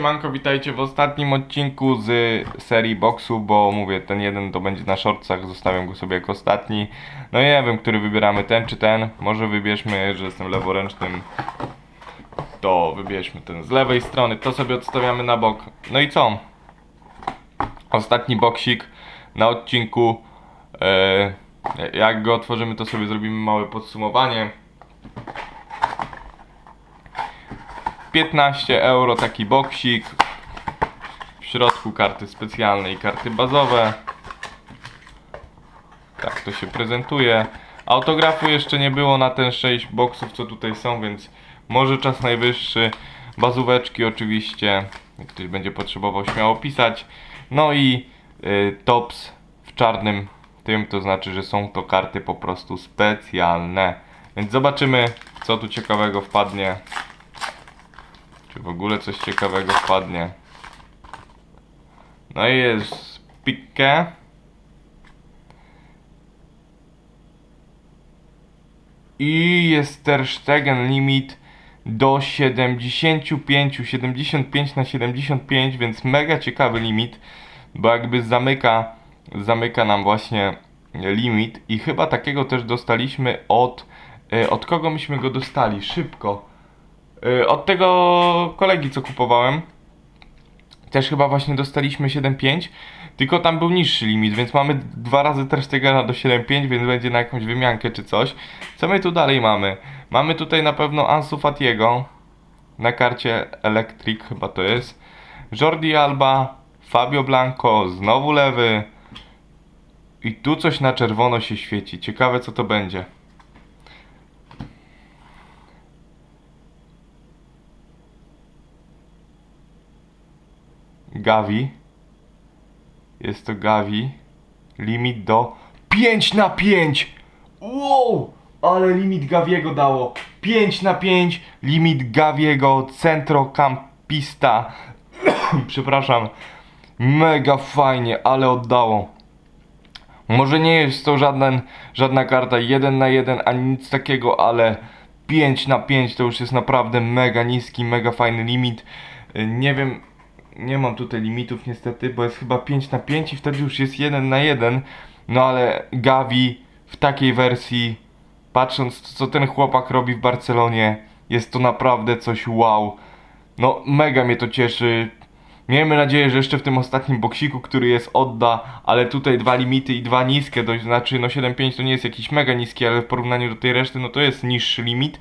Manko, witajcie w ostatnim odcinku z serii boxu, bo mówię, ten jeden to będzie na shortsach, zostawiam go sobie jako ostatni. No nie wiem, który wybieramy, ten czy ten. Może wybierzmy, że jestem leworęcznym, to wybierzmy ten z lewej strony, to sobie odstawiamy na bok. No i co? Ostatni boksik na odcinku. E, jak go otworzymy, to sobie zrobimy małe podsumowanie. 15 euro taki boksik. W środku karty specjalne i karty bazowe. Tak to się prezentuje. Autografu jeszcze nie było na ten 6 boksów, co tutaj są, więc może czas najwyższy. Bazóweczki oczywiście. Jak ktoś będzie potrzebował, śmiało pisać. No i y, tops w czarnym tym, to znaczy, że są to karty po prostu specjalne. Więc zobaczymy, co tu ciekawego wpadnie. Czy w ogóle coś ciekawego wpadnie? No i jest Pique. I jest Ter Stegen limit do 75, 75 na 75, więc mega ciekawy limit, bo jakby zamyka, zamyka nam właśnie limit i chyba takiego też dostaliśmy od, e, od kogo myśmy go dostali? Szybko. Y, Od tego kolegi, co kupowałem, też chyba właśnie dostaliśmy 7.5, tylko tam był niższy limit, więc mamy dwa razy Ter Stegena do 7.5, więc będzie na jakąś wymiankę czy coś. Co my tu dalej mamy? Mamy tutaj na pewno Ansu Fatiego na karcie Electric, chyba to jest. Jordi Alba, Fabio Blanco, znowu lewy. I tu coś na czerwono się świeci. Ciekawe co to będzie. Gavi. Jest to Gavi. Limit do 5 na 5. Wow! Ale limit Gaviego dało. 5 na 5. Limit Gaviego. Centrocampista. Przepraszam. Mega fajnie, ale oddało. Może nie jest to żaden, żadna karta 1 na 1 ani nic takiego, ale 5 na 5 to już jest naprawdę mega niski, mega fajny limit. Nie wiem, nie mam tutaj limitów niestety, bo jest chyba 5 na 5 i wtedy już jest 1 na 1. No ale Gavi w takiej wersji, patrząc co ten chłopak robi w Barcelonie, jest to naprawdę coś wow. No mega mnie to cieszy. Miejmy nadzieję, że jeszcze w tym ostatnim boksiku, który jest odda, ale tutaj dwa limity i dwa niskie, to znaczy no 7.5 to nie jest jakiś mega niski, ale w porównaniu do tej reszty no to jest niższy limit.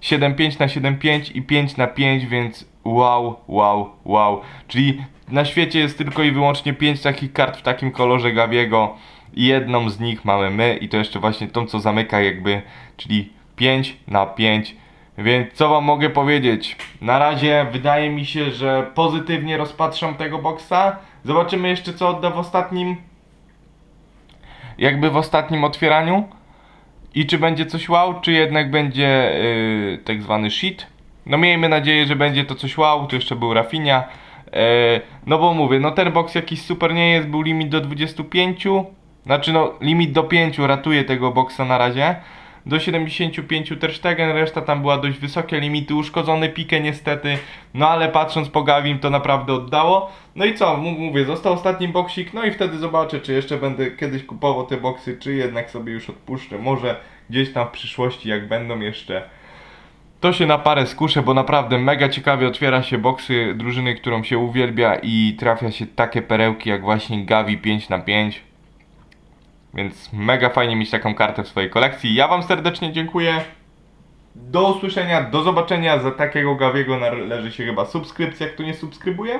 7.5 na 7.5 i 5 na 5, więc wow, wow, wow. Czyli na świecie jest tylko i wyłącznie 5 takich kart w takim kolorze Gaviego. I jedną z nich mamy my i to jeszcze właśnie tą, co zamyka jakby, czyli 5 na 5. Więc co wam mogę powiedzieć? Na razie wydaje mi się, że pozytywnie rozpatrzam tego boksa. Zobaczymy jeszcze co odda w ostatnim jakby w ostatnim otwieraniu. I czy będzie coś wow, czy jednak będzie yy, tak zwany shit. No miejmy nadzieję, że będzie to coś wow, tu jeszcze był Rafinha. Yy, no bo mówię, no ten box jakiś super nie jest, był limit do 25. Znaczy no limit do 5 ratuje tego boxa na razie. Do 75 Ter Stegen, reszta tam była dość wysokie limity, uszkodzony Pique niestety, no ale patrząc po Gavim to naprawdę oddało. No i co, mówię, został ostatni boksik, no i wtedy zobaczę, czy jeszcze będę kiedyś kupował te boksy, czy jednak sobie już odpuszczę, może gdzieś tam w przyszłości, jak będą jeszcze. To się na parę skuszę, bo naprawdę mega ciekawie otwiera się boksy drużyny, którą się uwielbia i trafia się takie perełki jak właśnie Gavi 5 na 5 Więc mega fajnie mieć taką kartę w swojej kolekcji. Ja Wam serdecznie dziękuję. Do usłyszenia, do zobaczenia. Za takiego Gaviego należy się chyba subskrypcja, kto nie subskrybuje.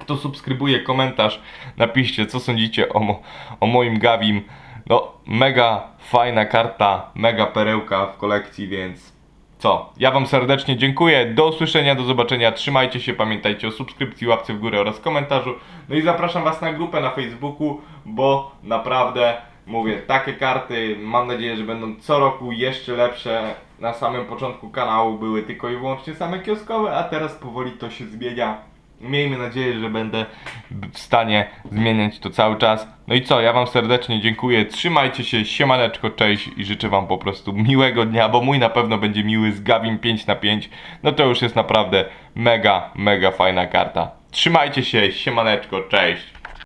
Kto subskrybuje, komentarz, napiszcie co sądzicie o, mo- o moim Gavim. No, mega fajna karta, mega perełka w kolekcji, więc co? Ja Wam serdecznie dziękuję. Do usłyszenia, do zobaczenia. Trzymajcie się, pamiętajcie o subskrypcji, łapce w górę oraz komentarzu. No i zapraszam Was na grupę na Facebooku, bo naprawdę mówię, takie karty mam nadzieję, że będą co roku jeszcze lepsze. Na samym początku kanału były tylko i wyłącznie same kioskowe, a teraz powoli to się zmienia. Miejmy nadzieję, że będę w stanie zmieniać to cały czas. No i co, ja wam serdecznie dziękuję. Trzymajcie się, siemaneczko, cześć i życzę wam po prostu miłego dnia, bo mój na pewno będzie miły z Gavin 5 na 5. No to już jest naprawdę mega, mega fajna karta. Trzymajcie się, siemaneczko, cześć.